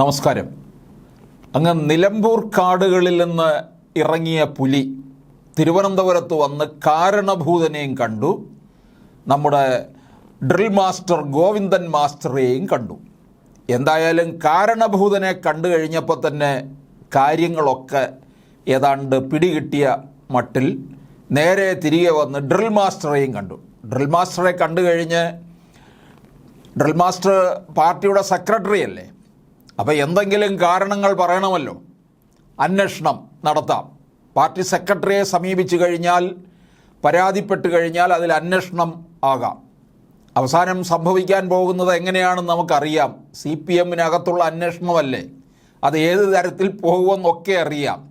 നമസ്കാരം. അങ്ങ് നിലമ്പൂർ കാടുകളിൽ നിന്ന് ഇറങ്ങിയ പുലി തിരുവനന്തപുരത്ത് വന്ന് കാരണഭൂതനെയും കണ്ടു. നമ്മുടെ ഡ്രിൽ മാസ്റ്റർ ഗോവിന്ദൻ മാസ്റ്ററെയും കണ്ടു. എന്തായാലും കാരണഭൂതനെ കണ്ടു കഴിഞ്ഞപ്പോൾ തന്നെ കാര്യങ്ങളൊക്കെ ഏതാണ്ട് പിടികിട്ടിയ മട്ടിൽ നേരെ തിരികെ വന്ന് ഡ്രിൽ മാസ്റ്ററെയും കണ്ടു. ഡ്രിൽ മാസ്റ്ററെ കണ്ടു കഴിഞ്ഞ് ഡ്രിൽ മാസ്റ്റർ പാർട്ടിയുടെ സെക്രട്ടറി അല്ലേ അപ്പോൾ എന്തെങ്കിലും കാരണങ്ങൾ പറയണമല്ലോ? അന്വേഷണം നടത്താം. പാർട്ടി സെക്രട്ടറിയെ സമീപിച്ചു കഴിഞ്ഞാൽ പരാതിപ്പെട്ട് കഴിഞ്ഞാൽ അതിൽ അന്വേഷണം ആകാം. അവസാനം സംഭവിക്കാൻ പോകുന്നത് എങ്ങനെയാണെന്ന് നമുക്കറിയാം. സി പി എമ്മിനകത്തുള്ള അന്വേഷണമല്ലേ? അത് ഏത് തരത്തിൽ പോകുമെന്നൊക്കെ അറിയാം.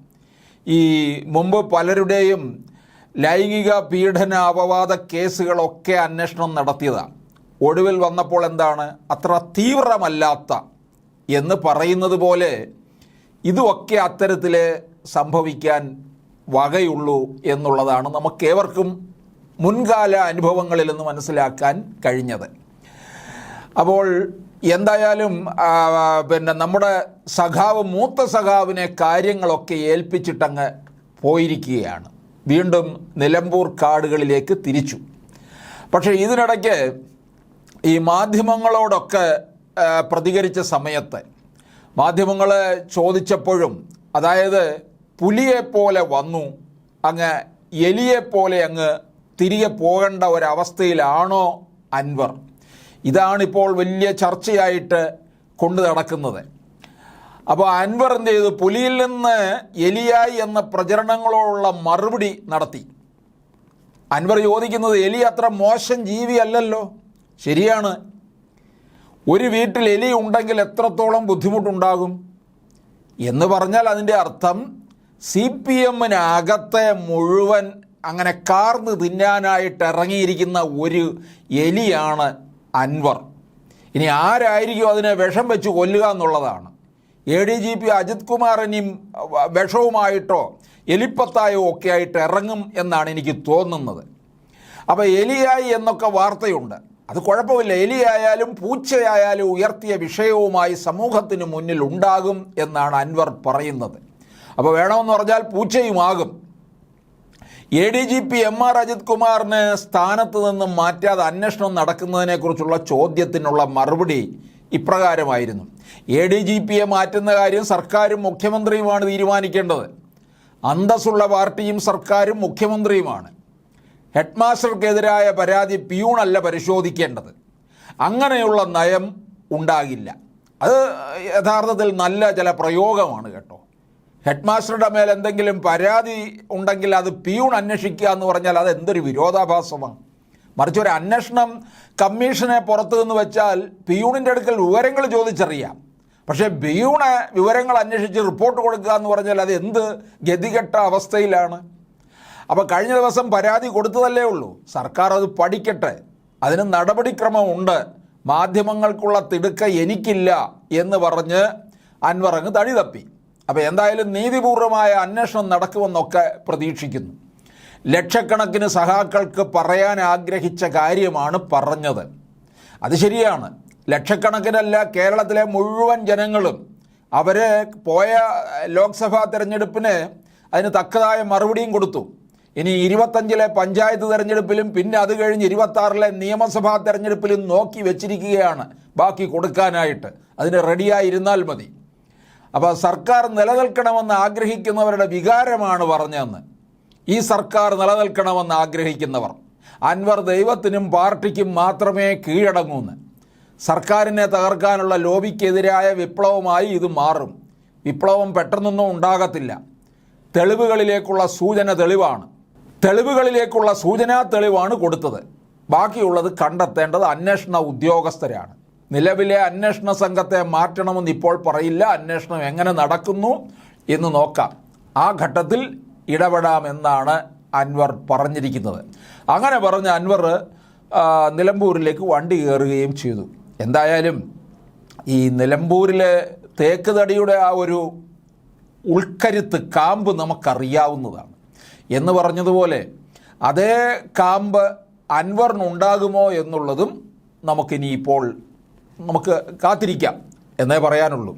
ഈ മുമ്പ് പലരുടെയും ലൈംഗിക പീഡന അപവാദ കേസുകളൊക്കെ അന്വേഷണം നടത്തിയതാണ് ഒടുവിൽ വന്നപ്പോൾ എന്താണ്? അത്ര തീവ്രമല്ലാത്ത എന്ന് പറയുന്നത് പോലെ ഇതുമൊക്കെ അത്തരത്തിൽ സംഭവിക്കാൻ വകയുള്ളൂ എന്നുള്ളതാണ് നമുക്കേവർക്കും മുൻകാല അനുഭവങ്ങളിൽ നിന്ന് മനസ്സിലാക്കാൻ കഴിഞ്ഞത്. അപ്പോൾ എന്തായാലും പിന്നെ നമ്മുടെ സഖാവ് മൂത്ത സഖാവിനെ കാര്യങ്ങളൊക്കെ ഏൽപ്പിച്ചിട്ടങ്ങ് പോയിരിക്കുകയാണ്. വീണ്ടും നിലമ്പൂർ കാടുകളിലേക്ക് തിരിച്ചു. പക്ഷേ ഇതിനിടയ്ക്ക് ഈ മാധ്യമങ്ങളോടൊക്കെ പ്രതികരിച്ച സമയത്ത് മാധ്യമങ്ങൾ ചോദിച്ചപ്പോഴും അതായത് പുലിയെപ്പോലെ വന്നു അങ്ങ് എലിയെപ്പോലെ അങ്ങ് തിരികെ പോകേണ്ട ഒരവസ്ഥയിലാണോ അൻവർ? ഇതാണിപ്പോൾ വലിയ ചർച്ചയായിട്ട് കൊണ്ടു നടക്കുന്നത്. അപ്പോൾ അൻവർ എന്ത് ചെയ്തു? പുലിയിൽ നിന്ന് എലിയായി എന്ന പ്രചരണങ്ങളോടുള്ള മറുപടി നടത്തി. അൻവർ ചോദിക്കുന്നത് എലി അത്ര മോശം ജീവിയല്ലല്ലോ? ശരിയാണ്. ഒരു വീട്ടിൽ എലി ഉണ്ടെങ്കിൽ എത്രത്തോളം ബുദ്ധിമുട്ടുണ്ടാകും? എന്ന് പറഞ്ഞാൽ അതിന്റെ അർത്ഥം സി പി എമ്മിനകത്തെ മുഴുവൻ അങ്ങനെ കാർന്ന് തിന്നാനായിട്ട് ഇറങ്ങിയിരിക്കുന്ന ഒരു എലിയാണ് അൻവർ. ഇനി ആരായിരിക്കും അതിനെ വിഷം വെച്ച് കൊല്ലുക എന്നുള്ളതാണ്. A D G P Ajit Kumar ഇനിയും വിഷവുമായിട്ടോ എലിപ്പത്തായോ ഒക്കെ ആയിട്ട് ഇറങ്ങും എന്നാണ് എനിക്ക് തോന്നുന്നത്. അപ്പോൾ എലിയായി എന്നൊക്കെ വാർത്തയുണ്ട്. അത് കുഴപ്പമില്ല. എലിയായാലും പൂച്ചയായാലും ഉയർത്തിയ വിഷയവുമായി സമൂഹത്തിന് മുന്നിൽ ഉണ്ടാകും എന്നാണ് അൻവർ പറയുന്നത്. അപ്പോൾ വേണമെന്ന് പറഞ്ഞാൽ പൂച്ചയുമാകും. A D G P M R Ajit കുമാറിന് സ്ഥാനത്ത് നിന്ന് മാറ്റാതെ അന്വേഷണം നടക്കുന്നതിനെക്കുറിച്ചുള്ള ചോദ്യത്തിനുള്ള മറുപടി ഇപ്രകാരമായിരുന്നു. എ ഡി ജി പിയെ മാറ്റുന്ന കാര്യം സർക്കാരും മുഖ്യമന്ത്രിയുമാണ് തീരുമാനിക്കേണ്ടത്. അന്തസ്സുള്ള പാർട്ടിയും സർക്കാരും മുഖ്യമന്ത്രിയുമാണ്. ഹെഡ്മാസ്റ്റർക്കെതിരായ പരാതി പിയൂണല്ല പരിശോധിക്കേണ്ടത്. അങ്ങനെയുള്ള നയം ഉണ്ടാകില്ല. അത് യഥാർത്ഥത്തിൽ നല്ല ചില പ്രയോഗമാണ് കേട്ടോ. ഹെഡ്മാസ്റ്ററുടെ മേൽ എന്തെങ്കിലും പരാതി ഉണ്ടെങ്കിൽ അത് പിയൂൺ അന്വേഷിക്കുക എന്ന് പറഞ്ഞാൽ അത് എന്തൊരു വിരോധാഭാസമാണ്. മറിച്ച് ഒരു അന്വേഷണം കമ്മീഷനെ പുറത്തു നിന്ന് വെച്ചാൽ പിയൂണിന്റെ അടുക്കൽ വിവരങ്ങൾ ചോദിച്ചറിയാം. പക്ഷേ ബിയൂണെ വിവരങ്ങൾ അന്വേഷിച്ച് റിപ്പോർട്ട് കൊടുക്കുക എന്ന് പറഞ്ഞാൽ അത് എന്ത് ഗതികെട്ട അവസ്ഥയിലാണ്? അപ്പോൾ കഴിഞ്ഞ ദിവസം പരാതി കൊടുത്തതല്ലേ ഉള്ളൂ. സർക്കാർ അത് പഠിക്കട്ടെ. അതിന് നടപടിക്രമമുണ്ട്. മാധ്യമങ്ങൾക്കുള്ള തിടുക്ക എനിക്കില്ല എന്ന് പറഞ്ഞ് അൻവർ അങ്ങ് തടി തപ്പി. അപ്പോൾ എന്തായാലും നീതിപൂർവമായ അന്വേഷണം നടക്കുമെന്നൊക്കെ പ്രതീക്ഷിക്കുന്നു. ലക്ഷക്കണക്കിന് സഹാക്കൾക്ക് പറയാൻ ആഗ്രഹിച്ച കാര്യമാണ് പറഞ്ഞത്. അത് ശരിയാണ്. ലക്ഷക്കണക്കിനല്ല കേരളത്തിലെ മുഴുവൻ ജനങ്ങളും അവർ പോയ ലോക്സഭാ തെരഞ്ഞെടുപ്പിന് അതിന് തക്കതായ മറുപടിയും കൊടുത്തു. ഇനി ഇരുപത്തഞ്ചിലെ പഞ്ചായത്ത് തെരഞ്ഞെടുപ്പിലും പിന്നെ അത് കഴിഞ്ഞ് ഇരുപത്താറിലെ നിയമസഭാ തെരഞ്ഞെടുപ്പിലും നോക്കി വെച്ചിരിക്കുകയാണ്. ബാക്കി കൊടുക്കാനായിട്ട്. അതിന് റെഡിയായിരുന്നാൽ മതി. അപ്പോൾ സർക്കാർ നിലനിൽക്കണമെന്ന് ആഗ്രഹിക്കുന്നവരുടെ വികാരമാണ് പറഞ്ഞതെന്ന്. ഈ സർക്കാർ നിലനിൽക്കണമെന്ന് ആഗ്രഹിക്കുന്നവർ. അൻവർ ദൈവത്തിനും പാർട്ടിക്കും മാത്രമേ കീഴടങ്ങൂന്ന്. സർക്കാരിനെ തകർക്കാനുള്ള ലോബിക്കെതിരായ വിപ്ലവമായി ഇത് മാറും. വിപ്ലവം പെട്ടെന്നൊന്നും ഉണ്ടാകത്തില്ല. തെളിവുകളിലേക്കുള്ള സൂചന തെളിവാണ്. തെളിവുകളിലേക്കുള്ള സൂചനാ തെളിവാണ് കൊടുത്തത്. ബാക്കിയുള്ളത് കണ്ടെത്തേണ്ടത് അന്വേഷണ ഉദ്യോഗസ്ഥരാണ്. നിലവിലെ അന്വേഷണ സംഘത്തെ മാറ്റണമെന്ന് ഇപ്പോൾ പറയില്ല. അന്വേഷണം എങ്ങനെ നടക്കുന്നു എന്ന് നോക്കാം. ആ ഘട്ടത്തിൽ ഇടപെടാമെന്നാണ് അൻവർ പറഞ്ഞിരിക്കുന്നത്. അങ്ങനെ പറഞ്ഞ അൻവർ നിലമ്പൂരിലേക്ക് വണ്ടി കയറുകയും ചെയ്തു. എന്തായാലും ഈ നിലമ്പൂരിലെ തേക്ക് തടിയുടെ ആ ഒരു ഉൾക്കരുത്ത് കാമ്പ് നമുക്കറിയാവുന്നതാണ്. എന്ന് പറഞ്ഞതുപോലെ അതേ കാമ്പ് അൻവറിനുണ്ടാകുമോ എന്നുള്ളതും നമുക്കിനി ഇപ്പോൾ നമുക്ക് കാത്തിരിക്കാം എന്നേ പറയാനുള്ളൂ.